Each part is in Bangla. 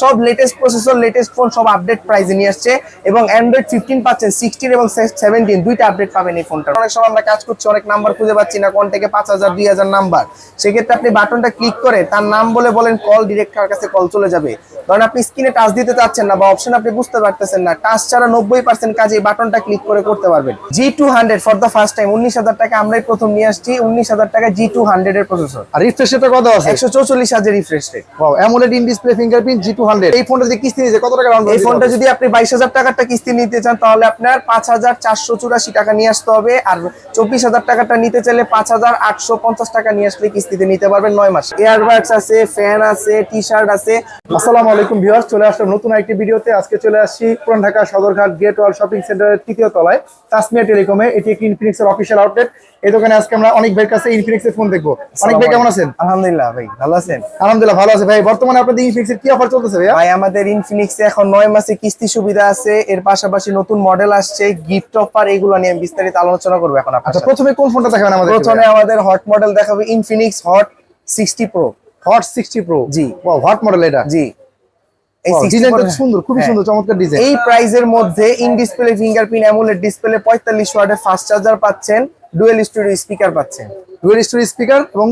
সব লেটেস্ট প্রসেসর লেটেস্ট ফোন সব আপডেট প্রাইসে নিয়ে আসছে এবং অ্যান্ড্রয়েড ফিফটিন পাচ্ছেন সিক্সটিন এবং সেভেন্টিন দুইটা আপডেট পাবেন এই ফোনটা অনেক সময় আমরা কাজ করছি অনেক নাম্বার খুঁজে পাচ্ছি না কোন থেকে পাঁচ হাজার দুই হাজার নাম্বার সেক্ষেত্রে আপনি বাটনটা ক্লিক করে তার নাম বলে বলেন কল ডিরেক্ট কার কাছে কল চলে যাবে। কারণ আপনি স্ক্রিনে টাচ দিতে চাচ্ছেন না বা অপশন আপনি বুঝতে পারতেছেন না টাচ ছাড়া নব্বই পার্সেন্ট কাজ এই বাটনটা ক্লিক করে করতে পারবেন। G two hundred for the first time উনিশ হাজার টাকা আমরাই প্রথম নিয়ে আসছি উনিশ হাজার টাকা জি টু হান্ড্রেড এর প্রসেসর আর রিফ্রেশ রেটটা কত আছে? একশো চৌচল্লিশ হাজার refresh rate AMOLED in display fingerprint G two hundred এই ফোনটা যদি কিস্তি নিয়েছে কত টাকা ডাউন এই ফোনটা যদি আপনি বাইশ হাজার টাকারটা কিস্তি নিতে চান তাহলে আপনার পাঁচ হাজার চারশো চুরাশি টাকা নিয়ে আসতে হবে। আর চব্বিশ হাজার টাকাটা নিতে চাইলে পাঁচ হাজার আটশো পঞ্চাশ টাকা নিয়ে আসলে কিস্তিতে নিতে পারবেন নয় মাস। এয়ারবাডস আছে ফ্যান আছে টি শার্ট আছে। আসসালামু আলাইকুম ভিউয়ার্স চলে আসলাম নতুন একটি ভিডিওতে। আজকে চলে আসছি Puran Dhaka Sadarghat gate wall shopping সেন্টারের তৃতীয় তলায় তাসমিয়া টেলিকমে এটি একটি ইনফিনিক্সের অফিসিয়াল আউটলেট এই দোকানে আজকে আমরা অনেক ভাইয়ের কাছে ইনফিনিক্সের ফোন দেখব। অনেক ভাই কেমন আছেন? আলহামদুলিল্লাহ ভাই ভালো আছেন। আলহামদুলিল্লাহ ভালো আছে ভাই। বর্তমানে আপনাদের ইনফিনিক্সের কি অফার চলতেছে ভাইয়া? ভাই আমাদের ইনফিনিক্সে এখন মাসে কিস্তি সুবিধা আছে। এর পাশাপাশি নতুন মডেল আসছে গিফট অফার এগুলো নিয়ে আমি বিস্তারিত আলোচনা করব এখন আচ্ছা প্রথমে কোন ফোনটা দেখাবেন আমাদের প্রথমে আমাদের হট মডেল দেখাবে Infinix hot sixty pro hot sixty pro জি। হট মডেল এটা। জি। 60 সুন্দর খুবই হ্যাঁ। সুন্দর চমৎকার ডিজাইন এই প্রাইজের মধ্যে in display fingerprint AMOLED display ওয়াটের ফাস্ট চার্জার পাচ্ছেন ডুয়েল স্টুডিও স্পিকার পাচ্ছেন। ডুয়েল স্পিকার এবং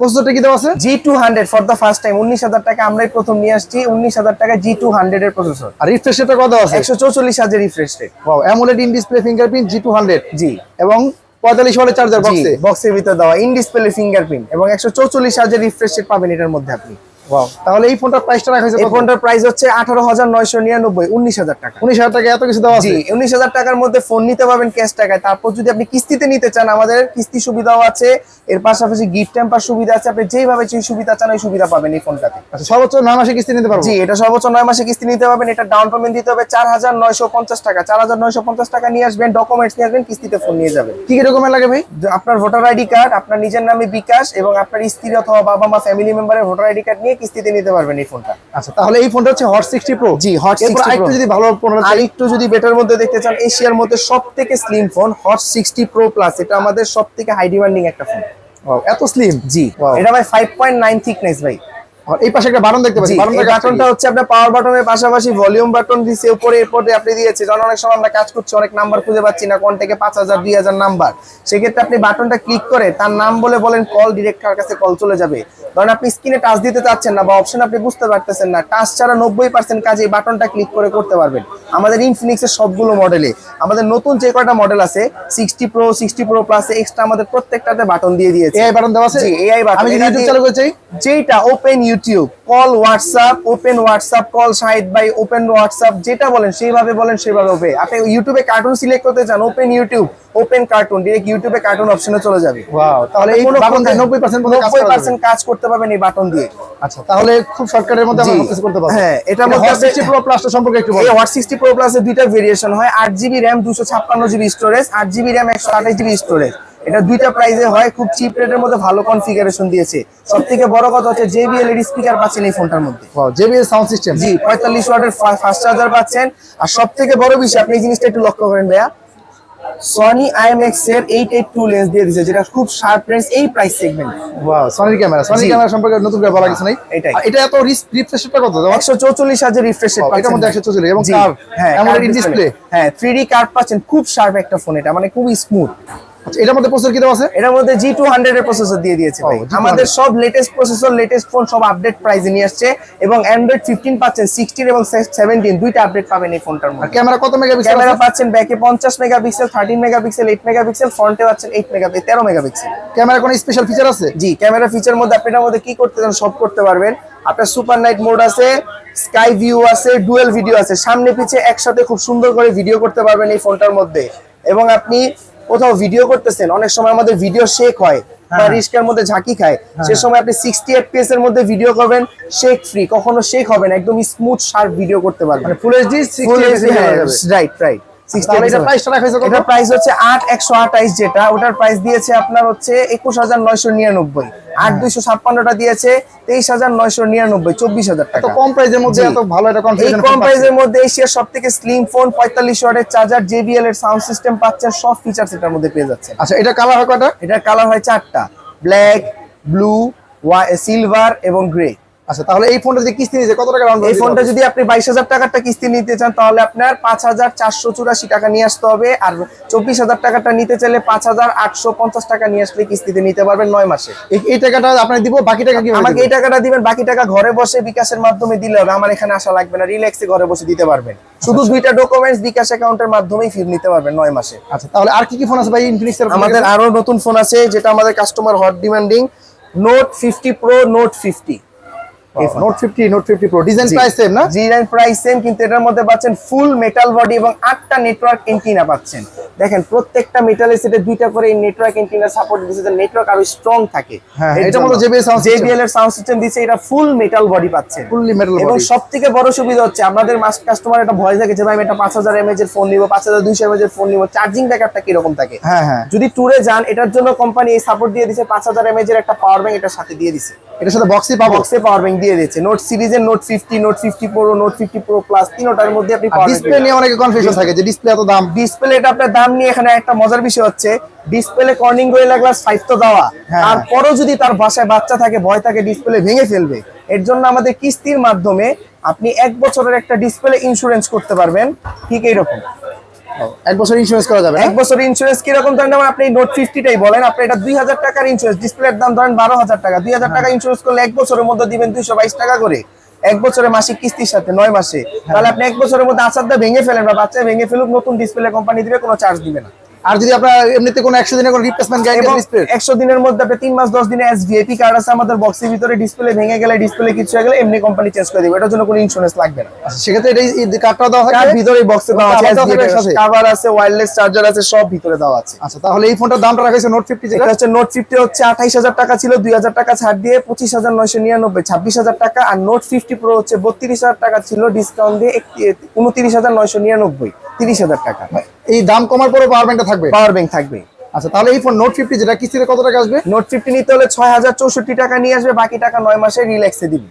প্রসেসরটা কি দেওয়া আছে? G two hundred for the first time উনিশ হাজার টাকা আমরাই প্রথম নিয়ে আসছি উনিশ হাজার টাকা জি টু হান্ড্রেড এর প্রসেসর আর রিফ্রেশ রেটটা কত আছে? একশো চৌচল্লিশ হাজার refresh rate wow AMOLED in display fingerprint G two hundred জি। এবং পঁয়তাল্লিশ ওয়াটের চার্জার বক্সে বক্সের ভিতরে দেওয়া ইন ডিসপ্লে ফিঙ্গারপ্রিন্ট এবং একশো চৌচল্লিশ হাজার রিফ্রেশ রেট পাবেন এটার মধ্যে আপনি। ওয়াও তাহলে এই ফোনটার প্রাইসটা রাখা হয়েছে এই ফোনটার প্রাইস হচ্ছে আঠারো হাজার নয়শো নিরানব্বই উনিশ হাজার টাকা। উনিশ হাজার টাকা এত কিছু দেওয়া আছে? জি উনিশ হাজার টাকার মধ্যে ফোন নিতে পারবেন ক্যাশ টাকায়। তারপর যদি আপনি কিস্তিতে নিতে চান আমাদের কিস্তি সুবিধাও আছে। এর পাশাপাশি গিফট টেম্পার সুবিধা আছে। আপনি যেভাবে যে সুবিধা চান ওই সুবিধা পাবেন এই ফোনটাতে। আচ্ছা সর্বোচ্চ নয় মাসে কিস্তি নিতে পারব? জি এটা সর্বোচ্চ নয় মাসে কিস্তি নিতে পারবেন। এটা ডাউন পেমেন্ট দিতে হবে চার হাজার নয়শো পঞ্চাশ টাকা। চার হাজার নয়শো পঞ্চাশ টাকা নিয়ে আসবেন ডকুমেন্টস নিয়ে আসবেন কিস্তিতে ফোন নিয়ে যাবেন। কি কি ডকুমেন্ট লাগে ভাই? আপনার ভোটার আইডি কার্ড আপনার নিজের নামে বিকাশ এবং আপনার স্ত্রী অথবা বাবা মা ফ্যামিলি মেম্বারের ভোটার আইডি কার্ড নিয়ে কিস্তিতে নিতে পারবেন এই ফোনটা। আচ্ছা তাহলে এই ফোনটা হচ্ছে হট সিক্সটি প্রো জি, হট সিক্সটি প্রো একটু যদি ভালো ফোন আর একটু যদি বেটার মধ্যে দেখতে চান এশিয়ার মধ্যে সব থেকে slim phone hot sixty pro plus এটা আমাদের সব থেকে হাই ডিমান্ডিং একটা ফোন এত স্লিম জি এটা ভাই ফাইভ পয়েন্ট নাইন থিকনেস ভাই। এই পাশে একটা বাটন দেখতে পাচ্ছি। বাটনটা বাটনটা হচ্ছে আপনার পাওয়ার বাটনের পাশাপাশি ভলিউম বাটন উপরে এরপরে আপনি দিয়েছে। কারণ অনেক সময় আমরা কাজ করছি অনেক নাম্বার খুঁজে পাচ্ছি না কোন থেকে পাঁচ হাজার দুই হাজার নাম্বার সেক্ষেত্রে আপনি বাটনটা ক্লিক করে তার নাম বলে বলেন কল ডিরেক্ট কার কাছে কল চলে যাবে। কারণ আপনি স্ক্রিনে টাচ দিতে চাচ্ছেন না বা অপশন আপনি বুঝতে পারতেছেন না টাচ ছাড়া নব্বই পার্সেন্ট কাজ এই বাটনটা ক্লিক করে করতে পারবেন। আমাদের ইনফিনিক্স এর সবগুলো মডেলে আমাদের নতুন যে কয়টা মডেল আছে sixty pro sixty pro plus extra আমাদের প্রত্যেকটাতে বাটন দিয়ে দিয়েছে। এআই বাটন দেওয়া আছে? AI button. আমি ইউটিউব চালু যেটা open YouTube call WhatsApp open WhatsApp call Shahid by open WhatsApp যেটা বলেন সেইভাবে বলেন সেভাবে হবে। আপনি ইউটিউবে কার্টুন সিলেক্ট করতে চান open YouTube open cartoon direct ইউটিউবে কার্টুন অপশনে চলে যাবে। ওয়াও তাহলে এই বাটন দিয়ে নব্বই পার্সেন্ট কাজ পার্সেন্ট কাজ করতে পারবেন এই বাটন দিয়ে। আচ্ছা তাহলে খুব শর্টকাটের মধ্যে আমরা। সবকিছু করতে পারব। হ্যাঁ, এটা মধ্যে হট আপনি- সিক্সটি প্রো প্লাসটা সম্পর্কে একটু বলি এই ওয়াট সিক্সটি প্রো প্লাসের দুইটা ভেরিয়েশন হয় আট জিবি র্যাম দুশো ছাপ্পান্ন জিবি স্টোরেজ আট জিবি র্যাম একশো আঠাশ জিবি স্টোরেজ এটা দুইটা প্রাইসে হয় খুব চিপ রেটের মধ্যে ভালো কনফিগারেশন দিয়েছে। সব থেকে বড় কথা হচ্ছে জেবিএল এর স্পিকার পাচ্ছেন এই ফোনটার মধ্যে। জেবিএল সাউন্ড সিস্টেম জি পঁয়তাল্লিশ ওয়াটের ফাস্ট চার্জার পাচ্ছেন। আর সব থেকে বড় বিষয় আপনি এই জিনিসটা একটু লক্ষ্য করেন ভাইয়া। সনি আইএমএক্স এর এইট এইট টু লেন্স দিয়ে দিয়েছে যেটা খুব শার্প লেন্স এই প্রাইস সেগমেন্ট ওয়াও সনির ক্যামেরা সনির ক্যামেরা সম্পর্কে নতুন করে বলা কিছু নাই। এটাই। এটা এত কত? দেওয়া একশো চৌচল্লিশ হাজার রিফ্রেশ এটার মধ্যে 144 এবং curve, হ্যাঁ curve হ্যাঁ কার্ড পাচ্ছেন খুব শার্প একটা ফোন এটা মানে খুবই স্মুথ এটার মধ্যে প্রসেসর কি দেওয়া আছে? এটার মধ্যে জি টু হান্ড্রেড এর প্রসেসর দিয়ে দিয়েছে ভাই। আমাদের সব লেটেস্ট প্রসেসর লেটেস্ট ফোন সব আপডেট প্রাইসে নিয়ে আসছে এবং অ্যান্ড্রয়েড ফিফটিন পাচ্ছেন সিক্সটিন এবং সেভেন্টিন দুইটা আপডেট পাবেন এই ফোনটার মধ্যে। ক্যামেরা কত মেগাপিক্সেল ক্যামেরা পাচ্ছেন ব্যাকে পঞ্চাশ megapixel thirteen megapixel eight megapixel ফ্রন্টে পাচ্ছেন এইট মেগাপিক্সেল তেরো মেগাপিক্সেল ক্যামেরা কোনো স্পেশাল ফিচার আছে? জি ক্যামেরা ফিচার মধ্যে আপনি এটার মধ্যে কি করতে চান সব করতে পারবেন। আপনার সুপার নাইট মোড আছে স্কাই ভিউ আছে ডুয়েল ভিডিও আছে। সামনে পিছে একসাথে খুব সুন্দর করে ভিডিও করতে পারবেন এই ফোনটার মধ্যে। এবং আপনি কোথাও ভিডিও করতেছেন অনেক সময় আমাদের ভিডিও শেক হয় বা রিস্কের মধ্যে ঝাঁকি খায়। সে সময় আপনি সিক্সটি এফপিএস এর মধ্যে ভিডিও করবেন শেক ফ্রি কখনো শেক হবে না একদম স্মুথ শার্প ভিডিও করতে পারবেন। মানে ফুল এইচডি ফুল 60 এফপিএস হয়ে যাবে। রাইট রাইট এটার প্রাইস হচ্ছে আট একশো আঠাইশ যেটা ওটার প্রাইস দিয়েছে আপনার হচ্ছে একুশ হাজার নয়শো নিরানব্বই। আট দুইশো ছাপ্পান্নটা দিয়েছে তেইশ হাজার নয়শো নিরানব্বই চব্বিশ হাজার টাকা। কম প্রাইসের মধ্যে এত ভালো একটা কনফিগারেশন কম প্রাইসের মধ্যে এশিয়ার সব থেকে স্লিম ফোন পঁয়তাল্লিশ ওয়াটের চার্জার জেবিএল এর সাউন্ড সিস্টেম পাচ্ছেন সব ফিচার্স এটার মধ্যে পেয়ে যাচ্ছেন। আচ্ছা এটা কালার হয় এটার কালার হয় চারটা। ব্ল্যাক ব্লু সিলভার এবং গ্রে আচ্ছা তাহলে এই ফোনটা যদি কিস্তি নিয়েছে কত টাকা ডাউন এই ফোনটা যদি আপনি বাইশ হাজার টাকারটা কিস্তি নিতে চান তাহলে আপনার পাঁচ হাজার চারশো চুরাশি টাকা নিয়ে আসতে হবে আর চব্বিশ হাজার টাকাটা নিতে চাইলে পাঁচ হাজার আটশো পঞ্চাশ টাকা নিয়ে আসলে কিস্তিতে নিতে পারবেন নয় মাসে। এই টাকাটা আপনার দিব বাকি টাকা কি আমাকে এই টাকাটা দিবেন বাকি টাকা ঘরে বসে বিকাশের মাধ্যমে দিলে হবে। আমার এখানে আসা লাগবে না রিল্যাক্সে ঘরে বসে দিতে পারবেন। শুধু দুইটা ডকুমেন্টস বিকাশ অ্যাকাউন্টের মাধ্যমেই ফির নিতে পারবেন নয় মাসে। আচ্ছা তাহলে আর কি কি ফোন আছে ভাই? ইনফিনিক্স আমাদের আরও নতুন ফোন আছে যেটা আমাদের customer hot demanding note fifty pro note fifty note fifty note fifty pro design price same না? জি প্রাইস সেম কিন্তু এটার মধ্যে পাচ্ছেন ফুল মেটাল বডি এবং আটটা নেটওয়ার্ক এন্টিনা পাচ্ছেন। দেখেন প্রত্যেকটা মেটালের সেটে দুইটা করে নেটওয়ার্ক এন্টিনা সাপোর্ট দিচ্ছে যে নেটওয়ার্ক আরও স্ট্রং থাকে। হ্যাঁ, এটার মধ্যে JBL sound এর সাউন্ড সিস্টেম দিচ্ছে এটা ফুল মেটাল বডি পাচ্ছেন ফুললি মেটাল বডি সব থেকে বড় সুবিধা হচ্ছে আমাদের মাস কাস্টমার একটা ভয় থাকে যে ভাই আমি একটা পাঁচ হাজার এমএজ এর ফোন নিবো পাঁচ হাজার দুইশো এমএজ এর ফোন নিবো চার্জিং ব্যাকআপটা কীরকম থাকে? হ্যাঁ হ্যাঁ। যদি ট্যুরে যান এটার জন্য কোম্পানি এই সাপোর্ট দিয়ে দিচ্ছে পাঁচ হাজার এমএজ এর একটা পাওয়ার ব্যাংক এটার সাথে দিয়ে দিছে। এটার সাথে বক্সে পাওয়ার ব্যাংক দিয়ে দিচ্ছে নোট সিরিজের note fifty note fifty pro note fifty pro plus তিনোটার মধ্যে আপনি ডিসপ্লে নিয়ে অনেকে কনফিউশন থাকে যে ডিসপ্লে এত দাম। ডিসপ্লে এটা আপনার দাম নিয়ে এখানে একটা মজার বিষয় হচ্ছে display Corning Gorilla glass five তো দেওয়া। হ্যাঁ। তারপরও যদি তার বাসায় বাচ্চা থাকে ভয় থাকে ডিসপ্লে ভেঙে ফেলবে। এর জন্য আমাদের কিস্তির মাধ্যমে আপনি এক বছরের একটা ডিসপ্লে ইন্স্যুরেন্স করতে পারবেন। ঠিক এইরকম। এক বছর ইন্স্যুরেন্স করা যাবে এক বছর ইন্স্যুরেন্স কীরকম? ধরেন যেমন আপনি নোট ফিফটিটাই বলেন আপনি এটা দুই হাজার টাকার ইন্স্যুরেন্স ডিসপ্লের দাম ধরেন বারো হাজার টাকা। দুই হাজার টাকা ইন্স্যুরেন্স করলে এক বছরের মধ্যে দিবেন দুইশো বাইশ টাকা করে। এক বছরের মাসিক কিস্তির সাথে নয় মাসে। তাহলে আপনি এক বছরের মধ্যে আচারটা ভেঙে ফেলেন বা বাচ্চা ভেঙে ফেলুক নতুন ডিসপ্লে কোম্পানি দিবে কোনো চার্জ দিবে না। আর যদি আপনার এমনিতে কোনো একশো দিনের কোনো রিপ্লেসমেন্ট গ্যারান্টি ডিসপ্লে একশো দিনের মধ্যে আপনি তিন মাস দশ দিনে এস ভিআইপি কার্ড আছে আমাদের বক্সের ভিতরে ডিসপ্লে ভেঙে গেলে ডিসপ্লে কিছু হয়ে গেলে এমনি কোম্পানি চেঞ্জ করে দিবে। এটার জন্য কোনো ইন্স্যুরেন্স লাগবে না। সেক্ষেত্রে এটা এই কার্ডটা দেওয়া কার্ড ভিতরে বক্সে দেওয়া আছে সাথে? কাভার আছে ওয়্যারলেস চার্জার আছে সব ভিতরে দেওয়া আছে। আচ্ছা তাহলে এই ফোনটার দামটা রাখা হয়েছে নোট ফিফটি যেটা হচ্ছে নোট ফিফটি হচ্ছে আঠাইশ হাজার টাকা ছিল দুই হাজার টাকা ছাড় দিয়ে পঁচিশ হাজার নয়শো নিরানব্বই ছাব্বিশ হাজার টাকা। আর নোট ফিফটি প্রো হচ্ছে বত্রিশ হাজার টাকা ছিল ডিসকাউন্ট দিয়ে উনত্রিশ হাজার নয়শো নিরানব্বই। তিরিশ হাজার টাকা। এই দাম কমার পরে পাওয়ার ব্যাংকটা থাকবে? পাওয়ার ব্যাংক থাকবে। আচ্ছা তাহলে এই ফোন নোট ফিফটি যেটা কিস্তিতে কত টাকা আসবে? নোট ফিফটি নিতে হলে ছয় হাজার চৌষট্টি টাকা নিয়ে আসবে বাকি টাকা নয় মাসে রিল্যাক্সে দিবি।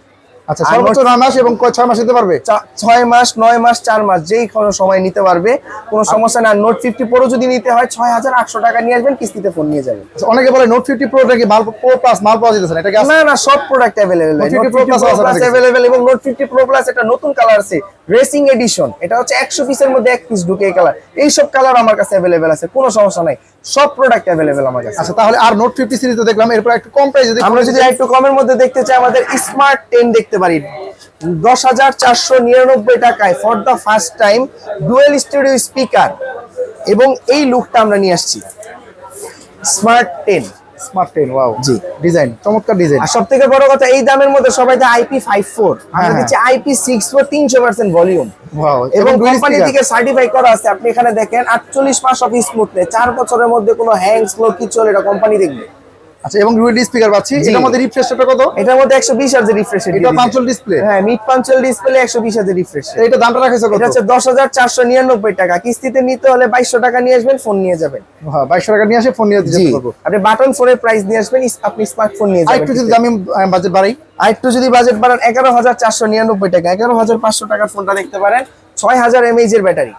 আচ্ছা সর্বোচ্চ নয় মাস এবং ছয় মাস দিতে পারবে? ছয় মাস নয় মাস চার মাস যেই কোনো সময় নিতে পারবে। কোনো সমস্যা না নোট ফিফটি প্রো যদি নিতে হয় ছয় হাজার আটশো টাকা নিয়ে আসবেন কিস্তিতে ফোন নিয়ে যাবেন। আচ্ছা, অনেকে বলে নোট ফিফটি প্রো কি মাল প্রো প্লাস মাল পাওয়া যেতেছে না? এটা না না সব product available Note note fifty pro plus available এবং নোট ফিফটি প্রো প্লাস এটা নতুন কালার আছে। রেসিং এডিশন এটা হচ্ছে একশো পিসের মধ্যে এক পিস ঢুকে এই কালার এই সব কালার আমার কাছে অ্যাভেলেবেল আছে কোনো সমস্যা নাই। সব প্রোডাক্ট অ্যাভেলেবেল আমার কাছে। আচ্ছা তাহলে আর নোট ফিফটি সিরিজ দেখলাম এরপর একটু কম প্রাইস যদি আমরা যদি একটু কমের মধ্যে দেখতে চাই আমাদের স্মার্ট টেন দেখতে পারি। দশ হাজার চারশো নিরানব্বই টাকায় for the first time dual studio speaker এবং এই লুকটা আমরা নিয়ে আসছি। Smart ten smart ten wow জি। ডিজাইন চমৎকার ডিজাইন আর সব থেকে বড় কথা এই দামের মধ্যে সবাই আইপি আমরা হ্যাঁ, দিচ্ছি আইপি ভলিউম ওয়াও এবং কোম্পানি থেকে সার্টিফাই করা আছে আপনি এখানে দেখেন আটচল্লিশ মাস অফ স্মুথনেস চার বছরের মধ্যে কোনো হ্যাং স্লো কিছু হলে এটা কোম্পানি দেখবে। আচ্ছা এবং ডুয়েল স্পিকার পাচ্ছি। এটার মধ্যে রিফ্রেশ রেটটা কত? এটার মধ্যে একশো বিশ হাজার রিফ্রেশ এটা পাঁচল ডিসপ্লে হ্যাঁ মিড পাঞ্চল ডিসপ্লে একশো বিশ হাজার রিফ্রেশ এটা দামটা রাখেছে কত? এটা হচ্ছে দশ হাজার চারশো নিরানব্বই টাকা। কিস্তিতে নিতে হলে বাইশশো টাকা নিয়ে আসবেন ফোন নিয়ে যাবেন। হ্যাঁ বাইশশো টাকা নিয়ে আসে ফোন নিয়ে দিতে পারব। আপনি বাটন ফোনের প্রাইস নিয়ে আসবেন আপনি স্মার্টফোন নিয়ে যাবেন একটু যদি দামি বাজেট বাড়াই। আর একটু যদি বাজেট বাড়ান এগারো হাজার চারশো নিরানব্বই টাকা। এগারো হাজার পাঁচশো টাকার ফোনটা দেখতে পারেন ছয় হাজার এমএইচ এর ব্যাটারি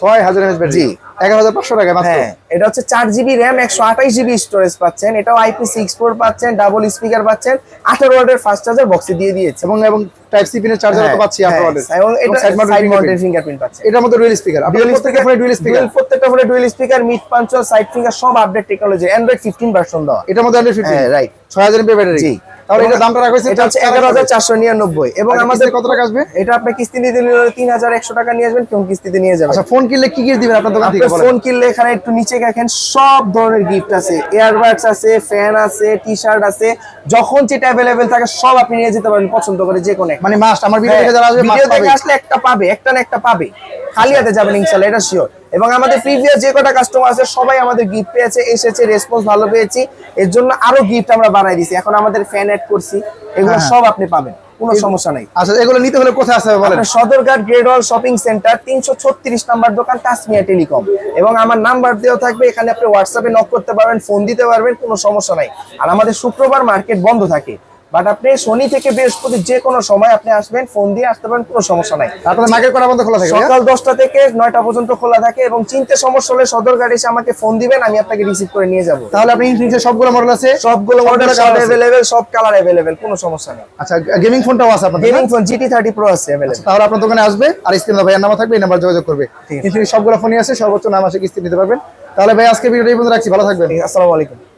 ছয় হাজার এমএস জি। এগারো হাজার পাঁচশো টাকা হ্যাঁ এটা হচ্ছে চার জিবি র্যাম একশো জিবি স্টোরেজ পাচ্ছেন। এটাও আইপি সিক্স ফোর পাচ্ছেন ডাবল স্পিকার পাচ্ছেন। আঠারো ওয়াটের ফাস্ট চার্জার বক্সে দিয়ে দিয়েছে। এবং এবং টাইপ সি পিনের চার্জার তো হ্যাঁ, পাচ্ছি আঠারো হ্যাঁ, এবং এটা সাইড মাউন্টেড ফিঙ্গারপ্রিন্ট এটার মধ্যে ডুয়েল স্পিকার ডুয়েল প্রত্যেকটা ফোনে ডুয়েল স্পিকার স্পিকার প্রত্যেকটা ফোনে dual speaker mid punch hole side finger সব update technology Android fifteen version দেওয়া। এটার মধ্যে হান্ড্রেড ফিফটি হ্যাঁ রাইট ছয় হাজার এমপি ব্যাটারি জি। তাহলে এটা দামটা রাখা হয়েছে এটা হচ্ছে এগারো হাজার চারশো নিরানব্বই। এবং আমাদের কত টাকা আসবে? এটা আপনি কিস্তি নিতে নিলে তিন হাজার একশো টাকা নিয়ে আসবেন কোন কিস্তিতে নিয়ে যাবেন আচ্ছা ফোন কিনলে কি কি দিবেন আপনার দোকান থেকে বলেন? ফোন কিনলে এখানে একটু নিচে দেখেন সব ধরনের গিফট আছে। এয়ারবাডস আছে ফ্যান আছে টি শার্ট আছে যখন যেটা অ্যাভেলেবেল থাকে সব আপনি নিয়ে যেতে পারেন পছন্দ করে যে কোনো মানে মাস্ট আমার ভিডিও দেখে যারা আসবে ভিডিও দেখে আসলে একটা পাবে একটা না একটা পাবে। খালি হাতে যাবেন ইনশাল্লাহ এটা শিওর এবং আমাদের প্রিভিয়াস যে কটা কাস্টমার আছে সবাই আমাদের গিফট পেয়েছে এসেছে রেসপন্স ভালো পেয়েছি। এর জন্য আরও গিফট আমরা বাড়াই দিছি। এখন আমাদের ফ্যান অ্যাড করছি এগুলো হ্যাঁ। সব আপনি পাবেন কোনো সমস্যা নাই। আচ্ছা এগুলো নিতে হলে কোথায় আসতে হবে বলেন? Sadarghat grade wall shopping centre তিনশো ছত্রিশ নাম্বার দোকান তাসমিয়া টেলিকম এবং আমার নাম্বার দেওয়া থাকবে এখানে আপনি হোয়াটসঅ্যাপে নক করতে পারবেন ফোন দিতে পারবেন কোনো সমস্যা নাই। আর আমাদের শুক্রবার মার্কেট বন্ধ থাকে। বাট আপনি শনি থেকে বৃহস্পতি যে কোনো সময় আপনি আসবেন ফোন দিয়ে আসতে পারেন কোনো সমস্যা নাই। আপনাদের মার্কেট কটা বন্ধ খোলা থাকে সকাল দশটা থেকে নয়টা পর্যন্ত খোলা থাকে এবং চিনতে সমস্যা হলে সদর গাড়ি এসে আমাকে ফোন দিবেন আমি আপনাকে রিসিভ করে নিয়ে যাব। তাহলে আপনি ইনফিনিক্সের সবগুলো মডেল আছে সবগুলো মডেল সব অ্যাভেলেবেল সব কালার অ্যাভেলেবেল কোনো সমস্যা নেই। আচ্ছা গেমিং ফোনটাও আছে আপনাদের gaming phone GT thirty pro আছে অ্যাভেলেবেল তাহলে আপনার দোকানে আসবে আর স্ক্রিনে ভাইয়ের নাম্বার থাকবে এই নাম্বার যোগাযোগ করবে। আছে। ইনফিনিক্স সবগুলো ফোনই আছে সর্বোচ্চ নাম আসে কিস্তি নিতে পারবেন। তাহলে ভাই আজকে ভিডিওটা এই পর্যন্ত রাখছি ভালো থাকবেন। আসসালামু আলাইকুম।